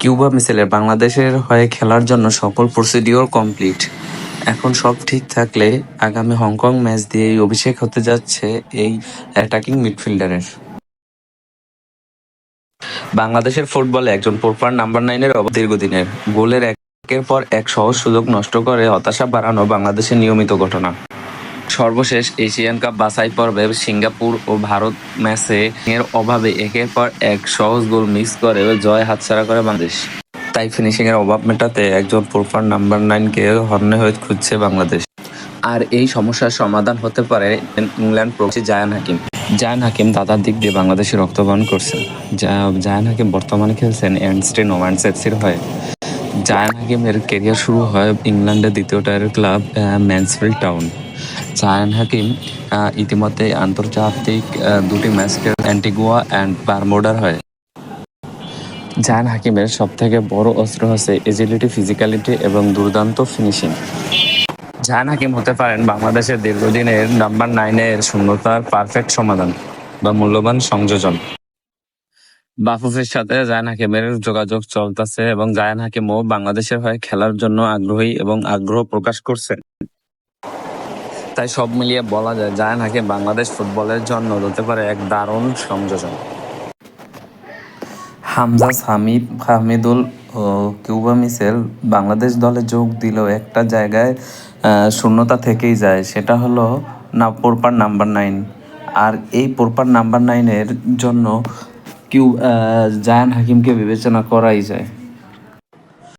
Cuba মিসেলের বাংলাদেশের হয়ে খেলার জন্য সকল প্রসিডিওর কমপ্লিট। এখন সব ঠিক থাকলে আগামী হংকং ম্যাচ দিয়েই অভিষেক হতে যাচ্ছে এই অ্যাটাকিং মিডফিল্ডারের বাংলাদেশের ফুটবলে একজন প্রপার নাম্বার নাইনের অভাব দীর্ঘদিনের। গোলের একের পর এক সহজ সুযোগ নষ্ট করে হতাশা বাড়ানো বাংলাদেশের নিয়মিত ঘটনা। সর্বশেষ এশিয়ান কাপ বাছাই পর্বে সিঙ্গাপুর ও ভারত ম্যাচে এর অভাবে একের পর এক সহজ গোল মিস করে জয় হাতছাড়া করে বাংলাদেশ। তাই ফিনিশিং এর অভাব মেটাতে একজন প্রপার নাম্বার নাইনকে হর্নে হয়ে খুঁজছে বাংলাদেশ। আর এই সমস্যার সমাধান হতে পারে ইংল্যান্ড প্রবাসী জায়ান হাকিম। জায়ান হাকিম দাদার দিক দিয়ে বাংলাদেশে রক্তদান করছেন। জায়ান হাকিম বর্তমানে খেলছেন এনস্টিন ও ম্যানচেস্টার হয়ে। জায়ান হাকিমের কেরিয়ার শুরু হয় ইংল্যান্ডের দ্বিতীয় টায়ারের club Mansfield Town. Zayan Hakim আহ, ইতিমধ্যে আন্তর্জাতিক আহ, দুটি ম্যাচ অ্যান্টিগুয়া অ্যান্ড বারমোডার হয়। জায়ান হাকিমের সব থেকে বড় অস্ত্র হচ্ছে এজিলিটি ফিজিক্যালিটি এবং দুর্দান্ত ফিনিশিং জাহান হাকিম হতে পারেন বাংলাদেশের দীর্ঘদিনের নাম্বার নাইনের শূন্যতার পারফেক্ট সমাধান বা মূল্যবান সংযোজন। বাফুফের সাথে জায়ান হাকিমের যোগাযোগ চলতেছে এবং জায়ান হাকিমও বাংলাদেশের হয়ে খেলার জন্য আগ্রহী এবং আগ্রহ প্রকাশ করছে। তাই সব মিলিয়ে বলা যায় জায়ান হাকিম বাংলাদেশ ফুটবলের জন্য হতে পারে এক দারুণ সংযোজন। হামজা হামিদ হামিদুল কিউবা মিসেল বাংলাদেশ দলে যোগ দিলেও একটা জায়গায় শূন্যতা থেকেই যায়, সেটা হলো না পোরপার নাম্বার নাইন। আর এই পোরপার নাম্বার নাইনের জন্য কিউ জায়ান হাকিমকে বিবেচনা করাই যায়।